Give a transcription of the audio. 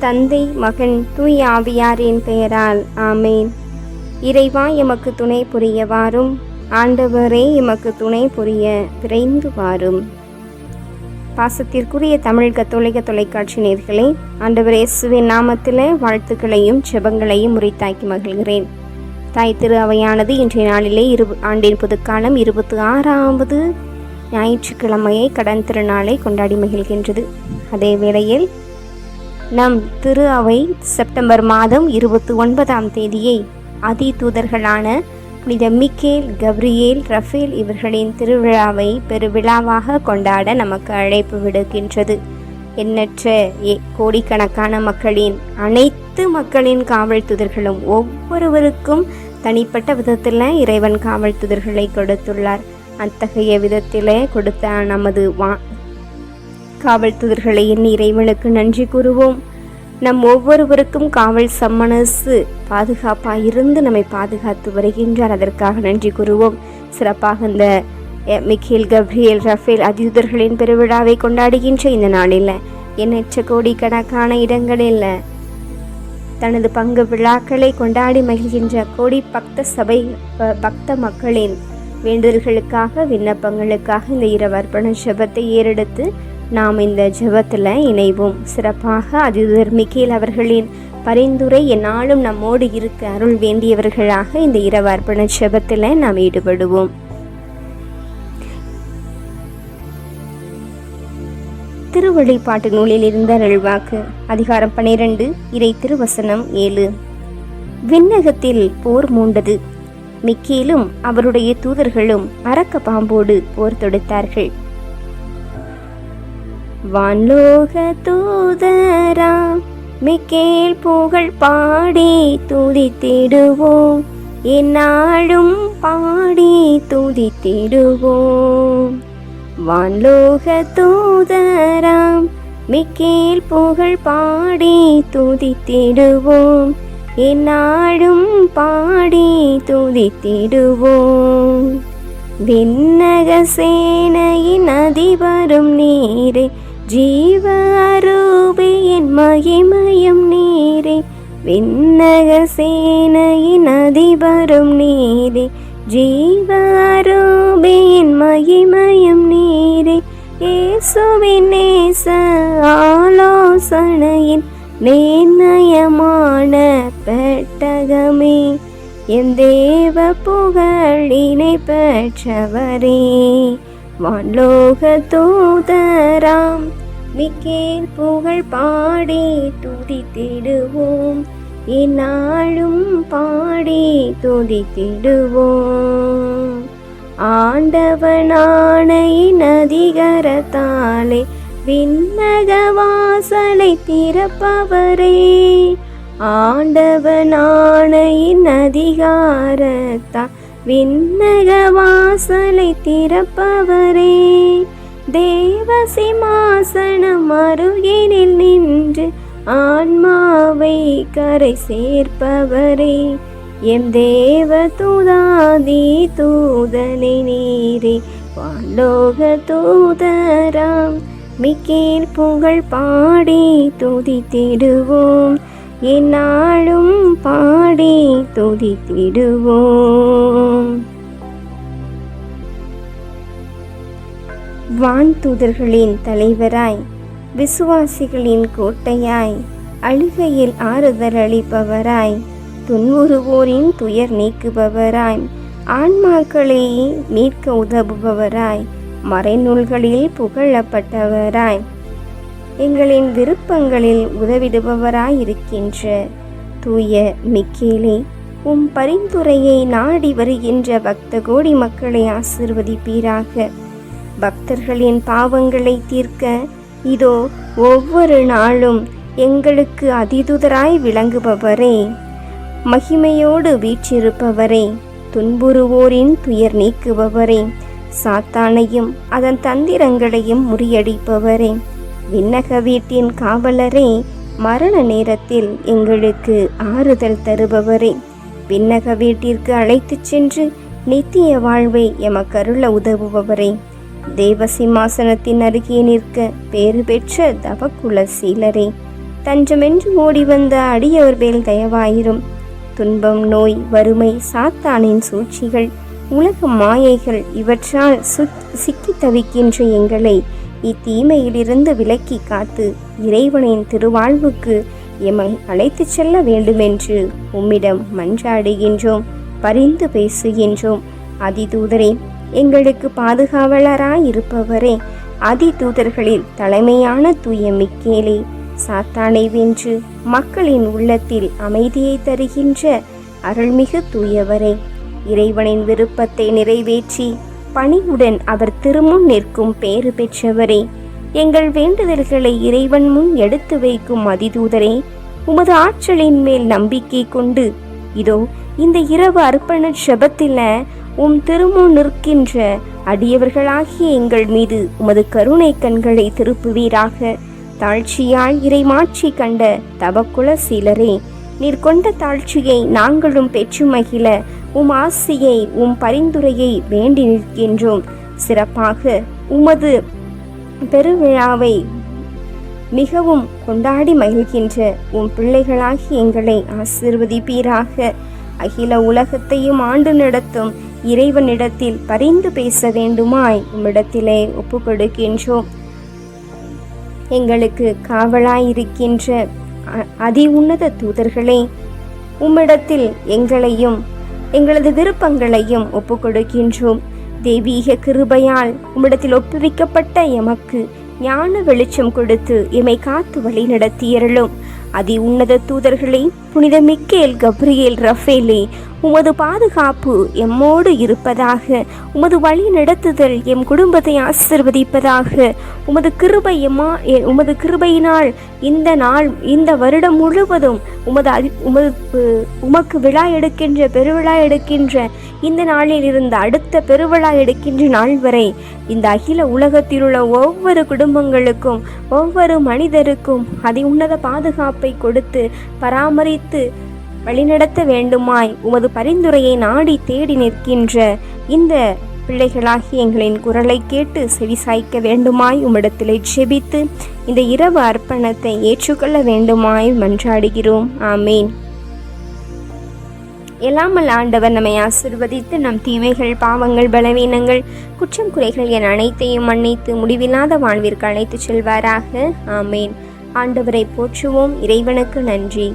தந்தை மகன் தூய் ஆவியாரின் பெயரால். ஆமேன். இறைவா எமக்கு துணை புரிய வாரும் ஆண்டவரே எமக்கு துணை புரிய விரைந்து வாரும் பாசத்திற்குரிய தமிழ் கத்தோலிக்க தொலைக்காட்சி நேர்களே ஆண்டவர் இயேசுவின் நாமத்தில் வாழ்த்துக்களையும் செபங்களையும் உரித்தாக்கி மகிழ்கிறேன். தாய் திரு அவையானது இன்றைய நாளிலே இரு ஆண்டின் புதுக்காலம் இருபத்தி ஆறாவது ஞாயிற்றுக்கிழமையை கடன் திருநாளை கொண்டாடி மகிழ்கின்றது. அதே வேளையில் நம் திரு அவை செப்டம்பர் மாதம் இருபத்தி ஒன்பதாம் தேதியை. அதி தூதர்களான புனித மிக்கேல் கப்ரியேல் ரஃபேல் இவர்களின் திருவிழாவை பெருவிழாவாக கொண்டாட நமக்கு அழைப்பு விடுக்கின்றது. எண்ணற்ற ஏ கோடிக்கணக்கான மக்களின் அனைத்து மக்களின் காவல் தூதர்களும் ஒவ்வொருவருக்கும் தனிப்பட்ட விதத்தில் இறைவன் காவல் தூதர்களை கொடுத்துள்ளார். அத்தகைய விதத்தில் கொடுத்த நமது வா காவல் தூதர்களை எண்ணி இறைவனுக்கு நன்றி கூறுவோம். நம் ஒவ்வொருவருக்கும் காவல் சம்மனசு பாதுகாப்பாக இருந்து நம்மை பாதுகாத்து வருகின்றார். அதற்காக நன்றி கூறுவோம். சிறப்பாக இந்த அஹ், மிக்கேல் கப்ரியேல் ரஃபேல் அதியுதர்களின் பெருவிழாவை கொண்டாடுகின்ற இந்த நாளில் எண்ணற்ற கோடிக்கணக்கான இடங்களில் தனது பங்கு விழாக்களை கொண்டாடி மகிழ்கின்ற கோடி பக்த சபை ப- பக்த மக்களின் வேண்டுதல்களுக்காக விண்ணப்பங்களுக்காக இந்த இரவு அர்ப்பண ஏறெடுத்து நாம் இந்த ஜெபத்தில் இணைவோம். சிறப்பாக அதிதர் மிக்கேல் அவர்களின் பரிந்துரை என்னாலும் நம்மோடு இருக்க அருள் வேண்டியவர்களாக இந்த இரவு அர்ப்பண ஜெபத்தில் நாம் ஈடுபடுவோம். திருவழிபாட்டு நூலில் இருந்த அருள்வாக்கு அதிகாரம் பனிரெண்டு இறை திருவசனம் ஏழு. விண்ணகத்தில் போர் மூண்டது. மிக்கேலும் அவருடைய தூதர்களும் அரக்க பாம்போடு போர் தொடுத்தார்கள். வான்லோக தூதராம் மிக்கேல் புகழ் பாடி துதித்திடுவோம். எந்நாளும் பாடி துதித்திடுவோம். வான்லோக தூதராம் மிக்கேல் புகழ் பாடி துதித்திடுவோம். எந்நாளும் பாடி துதித்திடுவோம். விண்ணக சேனையின் அதிபரும் நீரே ஜீவ அரூபியின் மகிமயம் நீரே. விண்ணக சேனையின் அதிபரும் நீரே. ஜீவ அரூபியின் மகிமயம் நீரே. இயேசுவின் நேச ஆலோசனையின் நேர்நயமான பெட்டகமே. என் தேவ புகழினை பெற்றவரே வான்லோக தூதராம் மிக்கேல் புகழ் பாடி துதித்திடுவோம். இந்நாளும் பாடி துதித்திடுவோம். ஆண்டவனானையின் அதிகரத்தாலே விண்ணக வாசலை திறப்பவரே. ஆண்டவனானையின் அதிகாரத்தா விண்ணக வாசலை திறப்பவரே தேவசிமாசனம் அருகினில் நின்று ஆன்மாவை கரை சேர்ப்பவரே எம் தேவ தூதாதி தூதனை நீரே வாலோக தூதராம் மிக்கேல் புகழ் பாடி துதித்திடுவோம். எந்நாளும் பாடி துதித்திடுவோம். வான் தூதர்களின் தலைவராய் விசுவாசிகளின் கோட்டையாய் அழுகையில் ஆறுதல் அளிப்பவராய் துன்புறுவோரின் துயர் நீக்குபவராய் ஆன்மாக்களை மீட்க உதவுபவராய் மறைநூல்களில் புகழப்பட்டவராய் எங்களின் விருப்பங்களில் உதவிடுபவராய் இருக்கின்ற தூய மிக்கேலே உம் பரிந்துரையை நாடி வருகின்ற பக்த கோடி மக்களை ஆசிர்வதிப்பீராக. பக்தர்களின் பாவங்களை தீர்க்க இதோ ஒவ்வொரு நாளும் எங்களுக்கு அதிதுதராய் விளங்குபவரே. மகிமையோடு வீற்றிருப்பவரே துன்புறுவோரின் துயர் நீக்குபவரே. சாத்தானையும் அதன் தந்திரங்களையும் முறியடிப்பவரே. விண்ணக வீட்டின் காவலரே மரண நேரத்தில் எங்களுக்கு ஆறுதல் தருபவரே. விண்ணக வீட்டிற்கு அழைத்துச் சென்று நித்திய வாழ்வை எமக்கருள உதவுபவரே. தேவ சிம்மாசனத்தின் அருகே நிற்க பேறு பெற்ற தவக்குல சீலரே. தஞ்சமென்று ஓடி வந்த அடியவர் மேல் தயவாயிரும். துன்பம் நோய் வறுமை சாத்தானின் சூழ்ச்சிகள் உலக மாயைகள் இவற்றால் சுத் சிக்கி தவிக்கின்ற எங்களை இத்தீமையிலிருந்து விலக்கி காத்து இறைவனின் திருவாழ்வுக்கு எமை அழைத்துச் செல்ல வேண்டுமென்று உம்மிடம் மன்றாடுகின்றோம் பரிந்து பேசுகின்றோம். அதிதூதரே எங்களுக்கு பாதுகாவலராயிருப்பவரே அதிதூதர்களில் தலைமையான தூய மிக்கேலே சாத்தானை வென்று மக்களின் உள்ளத்தில் அமைதியை தருகின்ற அருள்மிகு தூயவரே இறைவனின் விருப்பத்தை நிறைவேற்றி பணிவுடன் அவர் திருமுன் நிற்கும் பேறு பெற்றவரே. எங்கள் வேண்டுதல்களை இறைவன் முன் எடுத்து வைக்கும் அதிதூதரே உமது ஆற்றலின் மேல் நம்பிக்கை கொண்டு இதோ இந்த இரவு அர்ப்பண செபத்தில உம் திருமுன் நிற்கின்ற அடியவர்களாகிய எங்கள் மீது உமது கருணை கண்களை திருப்புவீராக. தாழ்ச்சியால் இறைமாட்சி கண்ட தவக்குல சீலரே நீர் கொண்ட தாழ்ச்சியை நாங்களும் பெற்று மகிழ உம் ஆசியை உம் பரிந்துரையை வேண்டி நிற்கின்றோம். சிறப்பாக உமது பெருவிழாவை மிகவும் கொண்டாடி மகிழ்கின்ற உம் பிள்ளைகளாகி எங்களை ஆசிர்வதிப்பீராக. அகில உலகத்தையும் ஆண்டு நடத்தும் இறைவனிடத்தில் பரிந்து பேச வேண்டுமாய் உம்மிடத்திலே ஒப்பு கொடுக்கின்றோம் எங்களுக்கு காவலாயிருக்கின்ற அதி உன்னத தூதர்களே உம்மிடத்தில் எங்களையும் எங்களது விருப்பங்களையும் ஒப்புக்கொடுக்கின்றோம். தெய்வீக கிருபையால் உம்மிடத்தில் ஒப்புவிக்கப்பட்ட எமக்கு ஞான வெளிச்சம் கொடுத்து எமை காத்து வழி நடத்தியருளும் அதி உன்னத தூதர்களே புனித மிக்கேல் கப்ரியேல் ரஃபேலே உமது பாதுகாப்பு எம்மோடு இருப்பதாக உமது வழி நடத்துதல் எம் குடும்பத்தை ஆசிர்வதிப்பதாக உமது கிருபை எம்மா உமது கிருபையினால் இந்த நாள் இந்த வருடம் முழுவதும் உமது உமது உமக்கு விழா எடுக்கின்ற பெருவிழா எடுக்கின்ற இந்த நாளில் இருந்து அடுத்த பெருவிழா எடுக்கின்ற நாள் வரை இந்த அகில உலகத்தில் உள்ள ஒவ்வொரு குடும்பங்களுக்கும் ஒவ்வொரு மனிதருக்கும் அதி உன்னத பாதுகாப்பை கொடுத்து வைத்து வழிநடத்த வேண்டுமாய் உமது பரிந்துரையை நாடி தேடி நிற்கின்ற இந்த பிள்ளைகளாகி எங்களின் குரலை கேட்டு செவிசாய்க்க வேண்டுமாய் உம்மிடத்திலே ஜெபித்து இந்த இரவு அர்ப்பணத்தை ஏற்றுக்கொள்ள வேண்டுமாய் மன்றாடுகிறோம். ஆமீன். எல்லாமல் ஆண்டவர் நம்மை ஆசிர்வதித்து நம் தீமைகள் பாவங்கள் பலவீனங்கள் குற்றம் குறைகள் என அனைத்தையும் மன்னித்து முடிவில்லாத வாழ்விற்கு அழைத்துச் செல்வாராக. ஆமேன். ஆண்டவரை போற்றுவோம். இறைவனுக்கு நன்றி.